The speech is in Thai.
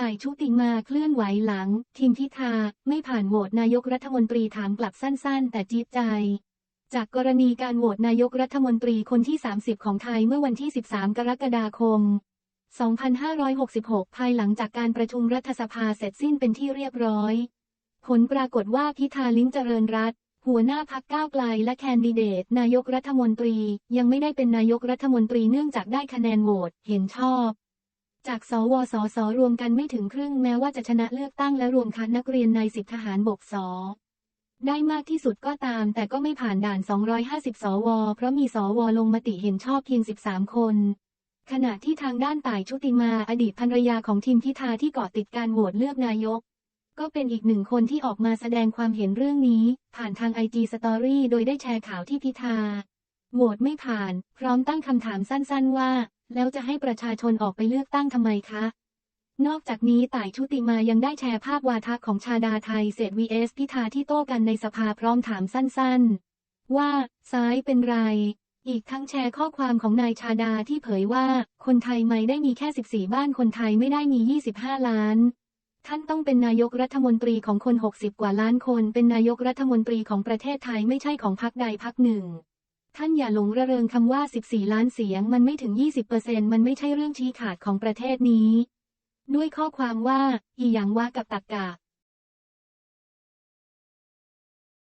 ต่ายชุติมาเคลื่อนไหวหลัง ทีมพิธา ไม่ผ่านโหวตนายกรัฐมนตรีถามกลับสั้นๆ แต่จี๊ดใจ จากกรณีการโหวตนายกรัฐมนตรีคนที่ 30 ของไทยเมื่อวันที่ 13 กรกฎาคม 2566 ภายหลังจากการประชุมรัฐสภาเสร็จสิ้นเป็นที่เรียบร้อย ผลปรากฏว่าพิธาลิ้มเจริญรัตหัวหน้าพักก้าวไกลและแคนดิเดต นายกรัฐมนตรี ยังไม่ได้เป็นนายกรัฐมนตรีเนื่องจากได้คะแนนโหวตเห็นชอบ จากสวสสรวมกันไม่ถึงครึ่งแม้ว่าจะชนะเลือกตั้งและรวมคัดนักเรียนในสิบทหารบกสได้มากที่สุดก็ตาม แต่ก็ไม่ผ่านด่าน 250 สว เพราะมีสวลงมติเห็นชอบเพียง 13 คน ขณะที่ทางด้านต่ายชุติมาอดีตภรรยาของทีมพิธาที่เกาะติดการโหวตเลือกนายก ก็เป็นอีกหนึ่งคนที่ออกมาแสดงความเห็นเรื่องนี้ ผ่านทางไอจีสตอรี่โดยได้แชร์ข่าวที่พิธาโหวตไม่ผ่าน พร้อมตั้งคำถามสั้น ๆ ว่า แล้วจะให้ประชาชนออกไปเลือกตั้งทำไมคะ นอกจากนี้ต่ายชุติมายังได้แชร์ภาพวาทะของชาดาไทยเศษ vs พิธาที่โต้กันในสภาพร้อมถามสั้นๆ ว่า ซ้ายเป็นไร อีกทั้งแชร์ข้อความของนายชาดาที่เผยว่า คนไทยไม่ได้มีแค่ 14 บ้านคนไทยไม่ได้มี 25 ล้านท่านต้องเป็นนายกรัฐมนตรีของคน 60 กว่าล้านคน เป็นนายกรัฐมนตรีของประเทศไทยไม่ใช่ของพรรคใดพรรคหนึ่ง ท่านอย่าหลงระเริงคำว่า 14 ล้านเสียงมันไม่ถึง 20%มันไม่ใช่เรื่องชี้ขาดของประเทศนี้ ด้วยข้อความว่า อีหยังว่ากับตักกะ